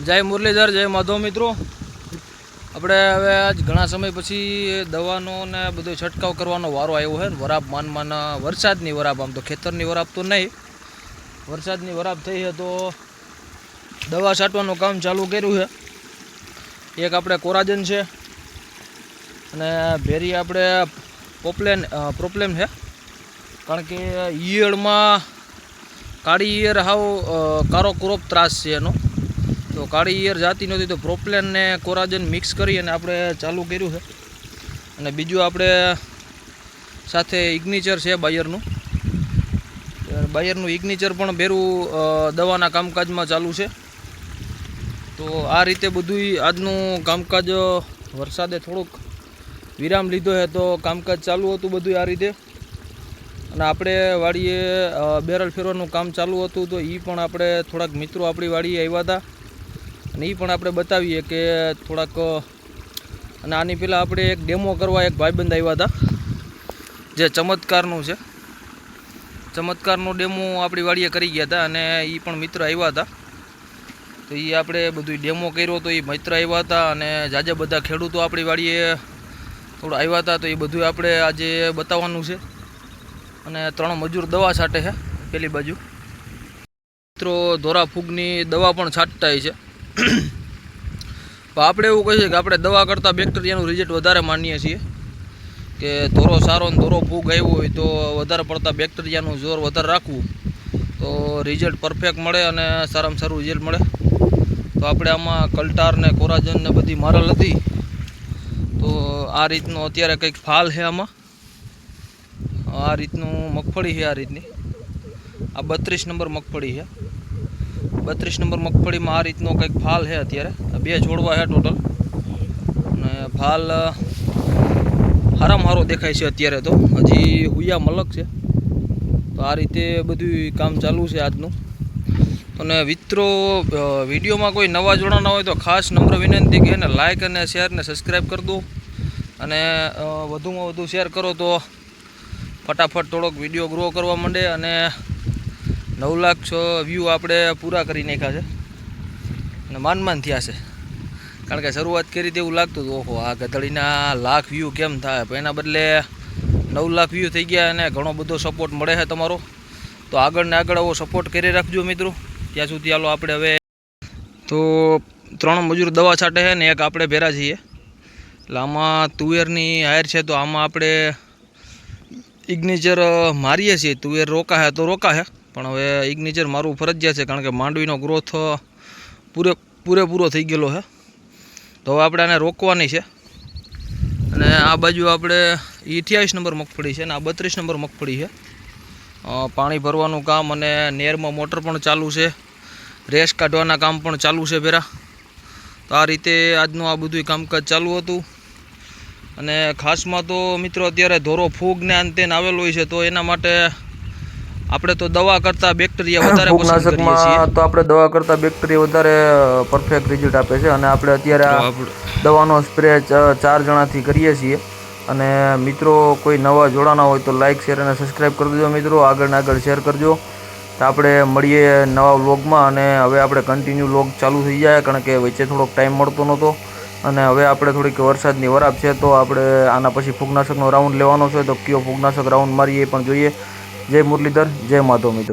જય મુરલીધર, જય માધવ મિત્રો. આપણે હવે આજ ઘણા સમય પછી દવાનો ને બધો છંટકાવ કરવાનો વારો આવ્યો છે વરાપ માન માન વરસાદની વરાપ, આમ તો ખેતરની વરાપ તો નહીં. વરસાદની વરાપ થઈ છે તો દવા છાંટવાનું કામ ચાલુ કર્યું છે. એક આપણે કોરાજન છે અને ભેરી આપણે પોપ્લેન પ્રોપ્લેમ છે. કારણ કે ઈયળમાં કાળી ઈયર હાવ કારો ક્રોપ ત્રાસ છે એનો. તો કાળી ઈયર જાતી નહોતી તો પ્રોપ્લેન ને કોરાજન મિક્સ કરી અને આપણે ચાલુ કર્યું છે. અને બીજું આપણે સાથે ઇગ્નિચર છે બાયરનું. બાયરનું ઇગ્નિચર પણ ભેરું દવાના કામકાજમાં ચાલુ છે. તો આ રીતે બધુંય આજનું કામકાજ વરસાદે થોડુંક વિરામ લીધો છે તો કામકાજ ચાલુ હતું બધું આ રીતે. અને આપણે વાડીએ બેરલ ફેરવાનું કામ ચાલુ હતું તો એ પણ આપણે થોડાક મિત્રો આપણી વાડીએ આવ્યા હતા. અને એ પણ આપણે બતાવીએ કે થોડાક, અને આની પહેલાં આપણે એક ડેમો કરવા એક ભાઈબંધ આવ્યા હતા, જે ચમત્કારનું છે. ચમત્કારનો ડેમો આપણી વાડીએ કરી ગયા હતા અને એ પણ મિત્ર આવ્યા હતા. તો એ આપણે બધું ડેમો કર્યો તો એ મિત્ર આવ્યા હતા અને જાજા બધા ખેડૂતો આપણી વાડીએ થોડા આવ્યા હતા તો એ બધું આપણે આજે બતાવવાનું છે. અને ત્રણ મજૂર દવા છાંટે છે, પેલી બાજુ. મિત્રો ધોરા ફૂગની દવા પણ છાંટતા છે. પણ આપણે એવું કહીએ કે આપણે દવા કરતાં બેક્ટેરિયાનું રિઝલ્ટ વધારે માનીએ છીએ કે ધોરો સારો ને ધોરો ફૂગ આવ્યો હોય તો વધારે પડતા બેક્ટેરિયાનું જોર વધારે રાખવું. તો રિઝલ્ટ પરફેક્ટ મળે અને સારામાં સારું રિઝલ્ટ મળે. તો આપણે આમાં કલ્ટાર ને કોરાજન ને બધી મારલ હતી. તો આ રીતનું અત્યારે કંઈક ફાલ છે આમાં. આ રીતનું મગફળી છે આ રીતની. આ બત્રીસ નંબર મગફળી છે. બત્રીસ નંબર મગફળીમાં આ રીતનો કંઈક ફાલ છે અત્યારે. બે જોડવા છે ટોટલ. અને ફાલ હારામાં હારો દેખાય છે અત્યારે તો. હજી હુયા મલક છે. તો આ રીતે બધું કામ ચાલુ છે આજનું. અને મિત્રો વિડીયોમાં કોઈ નવા જોડાના હોય તો ખાસ નમ્ર વિનંતી કે એને લાઇક અને શેર ને સબસ્ક્રાઈબ કરી દો. અને વધુમાં વધુ શેર કરો તો ફટાફટ થોડોક વીડિયો ગ્રો કરવા માંડે અને નવ લાખ છ વ્યૂ આપણે પૂરા કરી નાખ્યા છે. અને માન માન થયા છે. કારણ કે શરૂઆત કરી તો એવું લાગતું હતું. ઓહો, આ ગધડીના લાખ વ્યૂ કેમ થાય? પણ એના બદલે નવ લાખ વ્યૂ થઈ ગયા અને ઘણો બધો સપોર્ટ મળે છે તમારો. તો આગળ ને આગળ આવો સપોર્ટ કરી રાખજો મિત્રો. ત્યાં સુધી હાલો આપણે હવે તો ત્રણ મજૂર દવા છાંટે છે ને એક આપણે ભેરા જઈએ એટલે આમાં તુવેરની હાયર છે તો આમાં આપણે ઇગ્નેચર મારીએ છીએ. તુવેર રોકા છે તો રોકા છે પણ હવે ઇગ્નેચર મારું ફરજિયાત છે, કારણ કે માંડવીનો ગ્રોથ પૂરે, પૂરેપૂરો થઈ ગયેલો છે. તો હવે આપણે આને રોકવાની છે. અને આ બાજુ આપણે અઠ્યાવીસ નંબર મગફળી છે અને આ બત્રીસ નંબર મગફળી છે. પાણી ભરવાનું કામ અને નેરમાં મોટર પણ ચાલુ છે. રેસ કાઢવાના કામ પણ ચાલુ છે ભેરા. તો આ રીતે આજનું આ બધું કામકાજ ચાલુ હતું. અને ખાસમાં તો મિત્રો અત્યારે ધોરો ફૂગ ને અંતે આવેલો હોય છે, તો એના માટે આપણે તો દવા કરતા બેક્ટેરિયા વધારે પસંદ કરીએ છીએ. તો આપણે દવા કરતા બેક્ટેરિયા વધારે પરફેક્ટ રિઝલ્ટ આપે છે અને આપણે અત્યારે આ દવાનો સ્પ્રે ચાર જણાથી કરીએ છીએ. અને મિત્રો કોઈ નવા જોડાના હોય તો લાઇક શેર અને સબસ્ક્રાઇબ કરી દેજો મિત્રો. આગળ ને આગળ શેર કરજો. તો આપણે મળીએ નવા વ્લોગમાં અને હવે આપણે કન્ટિન્યુ વ્લોગ ચાલુ થઈ જાય કારણ કે વચ્ચે થોડોક ટાઈમ મળતો નહોતો. અને હવે આપણે થોડીક વરસાદની વરાપ છે તો આપણે આના પછી ફૂગનાશકનો રાઉન્ડ લેવાનો છે. તો કયો ફૂગનાશક રાઉન્ડ મારીએ પણ જોઈએ. જય મુરલીધર જય માધવ મિત્રો.